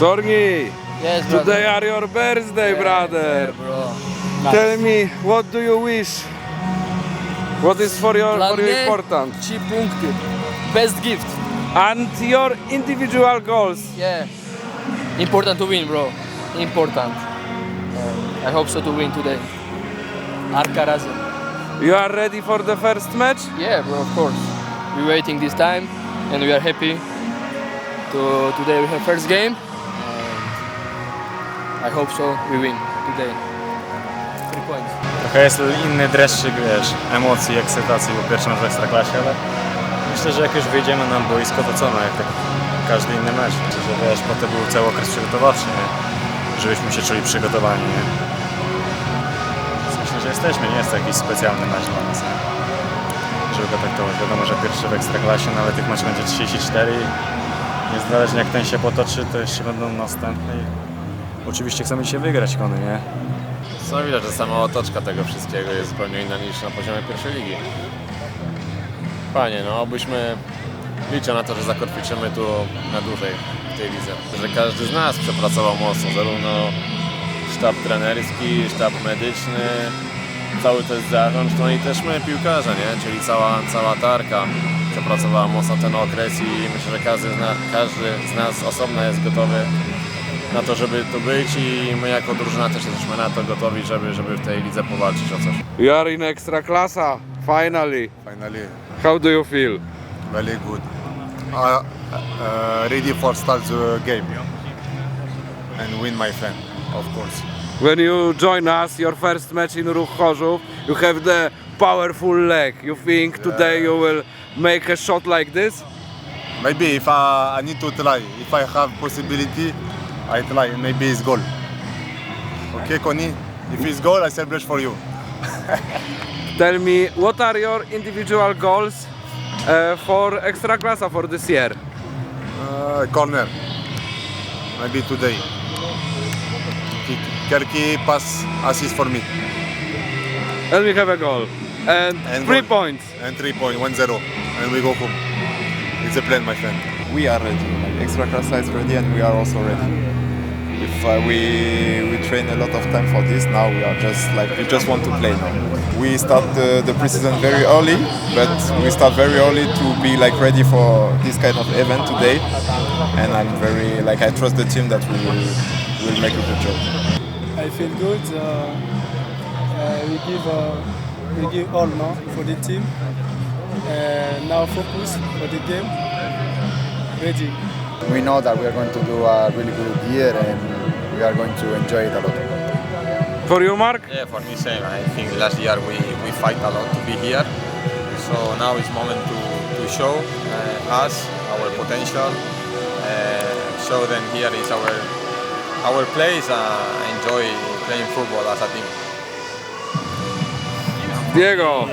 Torgi, Yes, brother. today are your birthday, brother. bro. Tell me, what do you wish? What is for your Dla for you important? Trzy punkty. Best gift. And your individual goals. Yeah. Important to win, bro. Important. Uh, I hope so to win today. Arka razem. You are ready for the first match? Yeah, bro, of course. We're waiting this time and we are happy to today we have first game. I hope so we win today. Three points. Trochę jest inny dreszczyk, wiesz, emocji, ekscytacji po pierwszym w Ekstraklasie, ale myślę, że jak już wyjdziemy na boisko, to co, no jak tak każdy inny mecz. Myślę, że wiesz, potem był cały okres przygotowawczy, nie? Żebyśmy się czuli przygotowani, nie? Myślę, że jesteśmy, nie jest to jakiś specjalny mecz dla nas, nie? Żeby go traktować. Wiadomo, że pierwszy w Ekstraklasie, ale tych meczów będzie 34 i niezależnie jak ten się potoczy, to jeszcze będą następne oczywiście chcemy się wygrać kony, nie? No widać, że sama otoczka tego wszystkiego jest zupełnie inna niż na poziomie pierwszej ligi. Fajnie, no obyśmy liczę na to, że zakotwiczymy tu na dłużej w tej lidze. Że każdy z nas przepracował mocno, zarówno sztab trenerski, sztab medyczny, cały też zarząd, no i też my piłkarze, nie? Czyli cała, cała tarka przepracowała mocno ten okres i myślę, że każdy z, na, każdy z nas osobno jest gotowy na to, żeby tu być i my jako drużyna też jesteśmy na to gotowi, żeby, żeby w tej lidze powalczyć o coś. You are in Ekstraklasa, finally. Finally, How do you feel? very good. Uh, uh, ready for start the game and win my friend, of course. When you join us, your first match in Ruch Chorzów, you have the powerful leg. You think today you will make a shot like this? Maybe if I, I need to try, if I have possibility, I try. Maybe it's goal. Okay, Connie. If it's goal, I celebrate for you. Tell me, what are your individual goals uh, for Ekstraklasa for this year? Uh, corner. Maybe today. Kick. Kerky pass assist for me And we have a goal. And, And three goal. points. and three point, one zero, and we go home. It's a plan, my friend. we are ready. Like extra class is ready, and we are also ready. If uh, we we train a lot of time for this, now we are just like we just want to play now. We start the, the preseason very early, but we start very early to be like ready for this kind of event today. And I'm very like I trust the team that we will will make a good job. I feel good. Uh, uh, we give uh, we give all now for the team. Uh, now focus for the game. Ready. We know that we are going to do a really good year and we are going to enjoy it a lot. For you, Mark? Yeah, for me same. I think last year we, we fight a lot to be here. So now it's moment to, to show uh, us our potential. Uh, show them here is our our place. Uh, enjoy playing football as a team. Diego,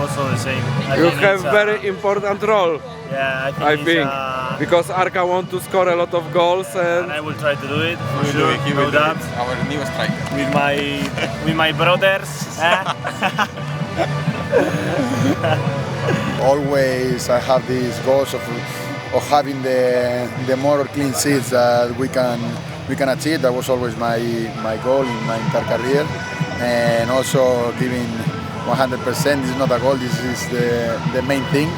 Also the same. you have very important role, Yeah, I think, because Arka want to score a lot of goals and I will try to do it. We do it, he will do it. Our new striker. with my with my brothers. Eh? Always I have these goals of, of having the, the more clean seats that we can we can achieve. That was always my, my goal in my entire career. And also giving 100%. This is not a goal, this is the, the main thing.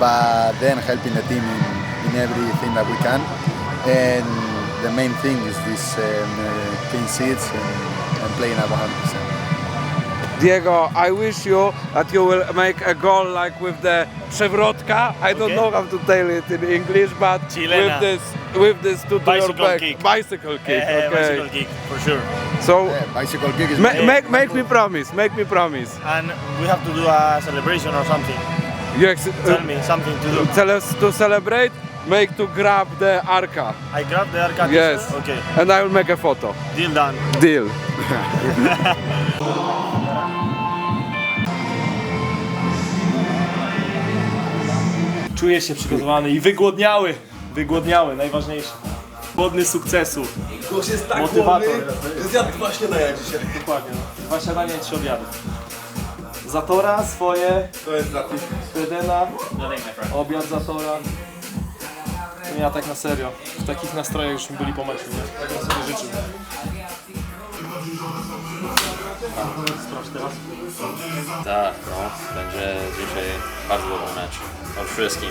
But then helping the team in, in everything that we can. And the main thing is this um, uh, clean seats and, and playing at 100%. Diego, I wish you that you will make a goal like with the przewrotka. I don't Okay. know how to tell it in English, but Chilena. with this with this to, to your Bicycle back. kick. Bicycle kick. Yeah, okay. bicycle kick for sure. So Yeah, bicycle kick is ma- Yeah. make make me promise. Make me promise. And we have to do a celebration or something. You ex- Tell me something to do. tell us to celebrate. Make to grab the arca. I grab the arcade. Yes. Okay. And I will make a photo. Deal done. Deal. Czujesz się przygotowany i wygłodniały. Wygłodniały, najważniejsze. Głodny sukcesu. Gość jest tak Motywator. głodny, że zjadł dwa śniadania dzisiaj. Dokładnie. no. Dwa śniadania i trzy obiady. Zatora swoje, To jest dla tych. Fredena, obiad Zatora. Nie, a tak na serio. W takich nastrojach już byli po meczu, nie? Tak sobie życzył. Sprawdź teraz. Tak, no. Będzie dzisiaj bardzo dobry mecz. Od wszystkim.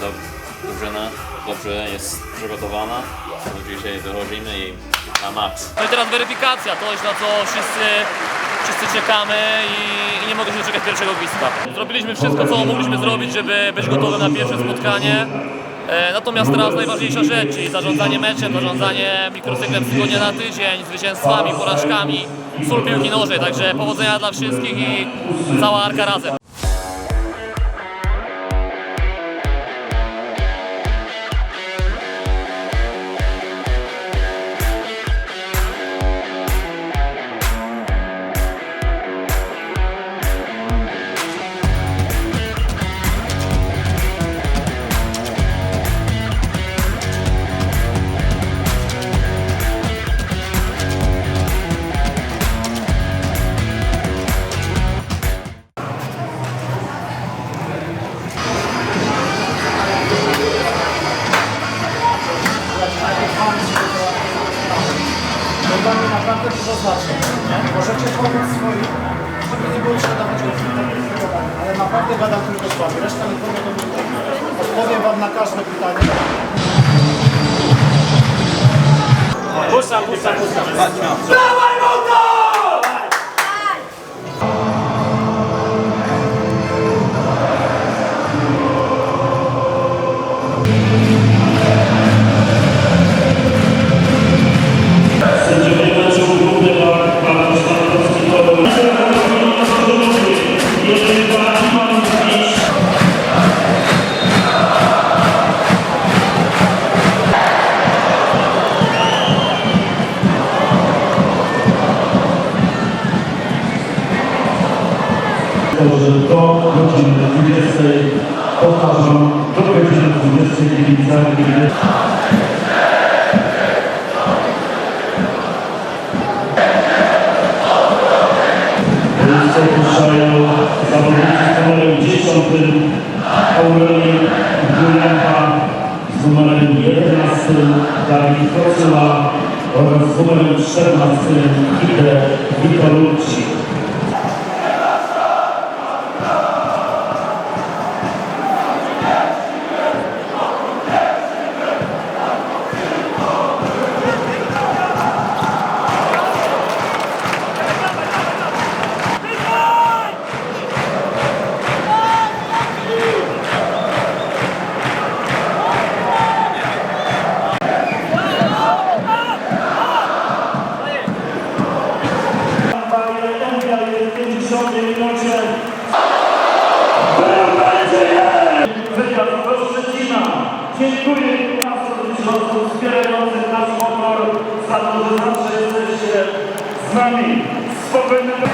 Dob drużyna dobrze jest przygotowana. No dzisiaj wychodzimy i na max. No i teraz weryfikacja, coś na co wszyscy, wszyscy czekamy i, i nie mogę się doczekać pierwszego gwizdka. Zrobiliśmy wszystko, co mogliśmy zrobić, żeby być gotowym na pierwsze spotkanie. E, natomiast teraz najważniejsza rzecz, czyli zarządzanie meczem, zarządzanie mikrocyklem tygodnia na tydzień, zwycięstwami, porażkami, sól piłki także powodzenia dla wszystkich i cała arka razem. Pomóc swoim, żeby nie było trzeba dawać odpowiedzi, ale naprawdę gadam tylko z Wami. Reszta nie powiem do mnie. Odpowiem Wam na każde pytanie. Puszczam, puszczam, puszczam. Dawaj, Mondo! że do godziny 20, powtarzam, do godziny 20 kibica gminy. Ulicę opuszczają zawodnicy z numerem 10 Aurelii z numerem 11 Dawid Kocyla oraz z numerem 14 Ide Witolucci. To, że jesteście z nami. Spokojnego